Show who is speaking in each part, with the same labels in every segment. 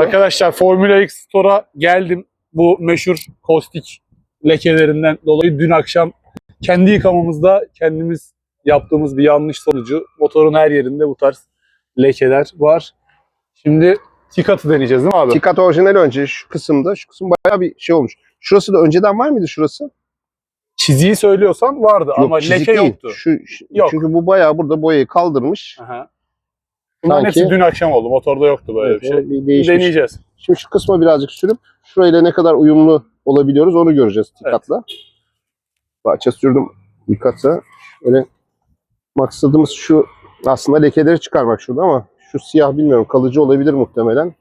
Speaker 1: Arkadaşlar Formula X Store'a geldim. Bu meşhur kostik lekelerinden dolayı dün akşam kendi yıkamamızda kendimiz yaptığımız bir yanlış sonucu motorun her yerinde bu tarz lekeler var. Şimdi Tikat'ı deneyeceğiz değil mi abi?
Speaker 2: Tikat orijinal önce şu kısımda. Şu kısım bayağı bir şey olmuş. Şurası da önceden var mıydı şurası?
Speaker 1: Çiziyi söylüyorsan vardı ama
Speaker 2: çizik
Speaker 1: leke
Speaker 2: değil.
Speaker 1: yoktu.
Speaker 2: Şu, şu-
Speaker 1: Yok.
Speaker 2: Çünkü bu bayağı burada boyayı kaldırmış.
Speaker 1: Aha. Bunların
Speaker 2: Sanki-
Speaker 1: hepsi dün akşam oldu. Motorda yoktu böyle
Speaker 2: Evet,
Speaker 1: bir şey.
Speaker 2: bir değişmiş.
Speaker 1: Deneyeceğiz.
Speaker 2: Şimdi şu kısma birazcık sürüp şurayla ne kadar uyumlu olabiliyoruz onu göreceğiz Tikat'la. Bahçe sürdüm Tikat'a. Öyle maksadımız şu aslında lekeleri çıkarmak şurada ama şu siyah bilmiyorum kalıcı olabilir muhtemelen.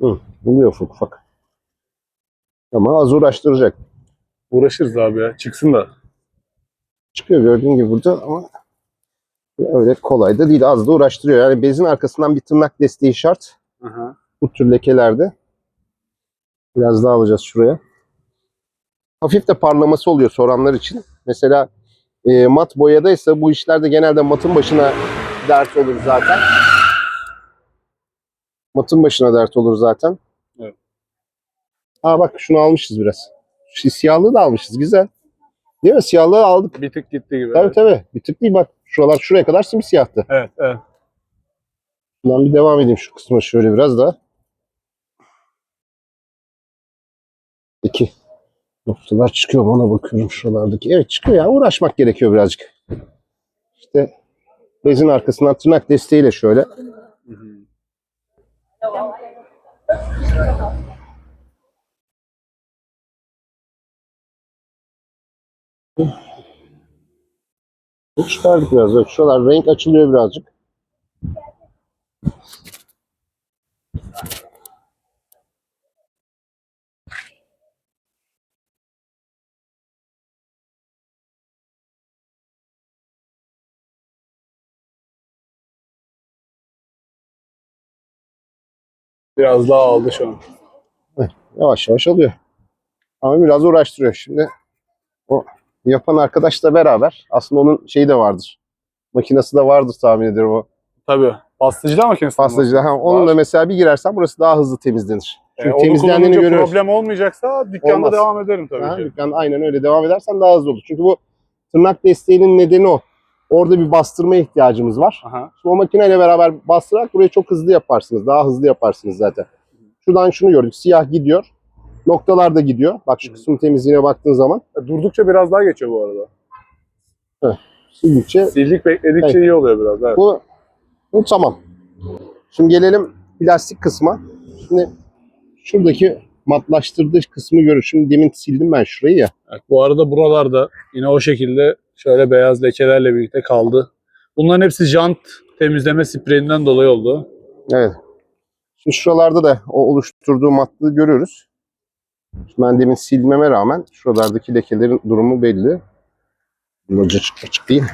Speaker 2: Hı, buluyor ufak ufak. Ama az uğraştıracak.
Speaker 1: Uğraşırız abi ya. Çıksın da.
Speaker 2: çıkıyor gördüğün gibi burada ama öyle kolay da değil. Az da uğraştırıyor. Yani bezin arkasından bir tırnak desteği şart.
Speaker 1: Aha.
Speaker 2: Bu tür lekelerde. Biraz daha alacağız şuraya. Hafif de parlaması oluyor soranlar için. Mesela e, mat boyadaysa bu işlerde genelde matın başına dert olur zaten. Matın başına dert olur zaten.
Speaker 1: Evet.
Speaker 2: Aa bak şunu almışız biraz. Şu siyahlığı da almışız. Güzel. Değil mi? Siyahlığı aldık.
Speaker 1: Bir tık gitti gibi.
Speaker 2: Tabii tabii. Bir tık değil bak. Şuralar şuraya kadar simsiyahtı.
Speaker 1: Evet, evet.
Speaker 2: Ben bir devam edeyim şu kısma şöyle biraz daha. İki noktalar çıkıyor mu ona bakıyorum şuralardaki. Evet çıkıyor ya uğraşmak gerekiyor birazcık. İşte bezin arkasından tırnak desteğiyle şöyle.
Speaker 1: Hı hı.
Speaker 2: Çıkardık biraz. Evet, şuralar renk açılıyor birazcık.
Speaker 1: Biraz daha aldı şu an.
Speaker 2: Yavaş yavaş alıyor. Ama biraz uğraştırıyor. Şimdi o yapan arkadaşla beraber aslında onun şeyi de vardır. Makinesi de vardır tahmin ederim o.
Speaker 1: Tabii. Pastacıda makinesi.
Speaker 2: Pastacıda. Ha, onun da mesela bir girersen burası daha hızlı temizlenir.
Speaker 1: E,
Speaker 2: Çünkü
Speaker 1: onu
Speaker 2: temizlendiğini görüyoruz.
Speaker 1: problem olmayacaksa dükkanda
Speaker 2: Olmaz.
Speaker 1: devam ederim tabii
Speaker 2: Ha,
Speaker 1: ki.
Speaker 2: dükkan aynen öyle devam edersen daha hızlı olur. Çünkü bu tırnak desteğinin nedeni o. Orada bir bastırma ihtiyacımız var.
Speaker 1: Aha.
Speaker 2: Şimdi o makineyle beraber bastırarak burayı çok hızlı yaparsınız. Daha hızlı yaparsınız zaten. Şuradan şunu gördük. Siyah gidiyor. Noktalar da gidiyor. Bak şu kısmın temizliğine baktığın zaman.
Speaker 1: E, Durdukça biraz daha geçiyor bu arada.
Speaker 2: Sildikçe
Speaker 1: Sildik bekledikçe
Speaker 2: Evet.
Speaker 1: iyi oluyor biraz. Evet.
Speaker 2: Bu, bu tamam. Şimdi gelelim plastik kısma. Şimdi şuradaki matlaştırdığı kısmı görür. Şimdi demin sildim ben şurayı ya.
Speaker 1: Evet, bu arada buralarda yine o şekilde şöyle beyaz lekelerle birlikte kaldı. Bunların hepsi jant temizleme spreyinden dolayı oldu.
Speaker 2: Evet. Şimdi şuralarda da o oluşturduğu matlığı görüyoruz. Ben demin silmeme rağmen şuralardaki lekelerin durumu belli. Bunu açık, açık değil.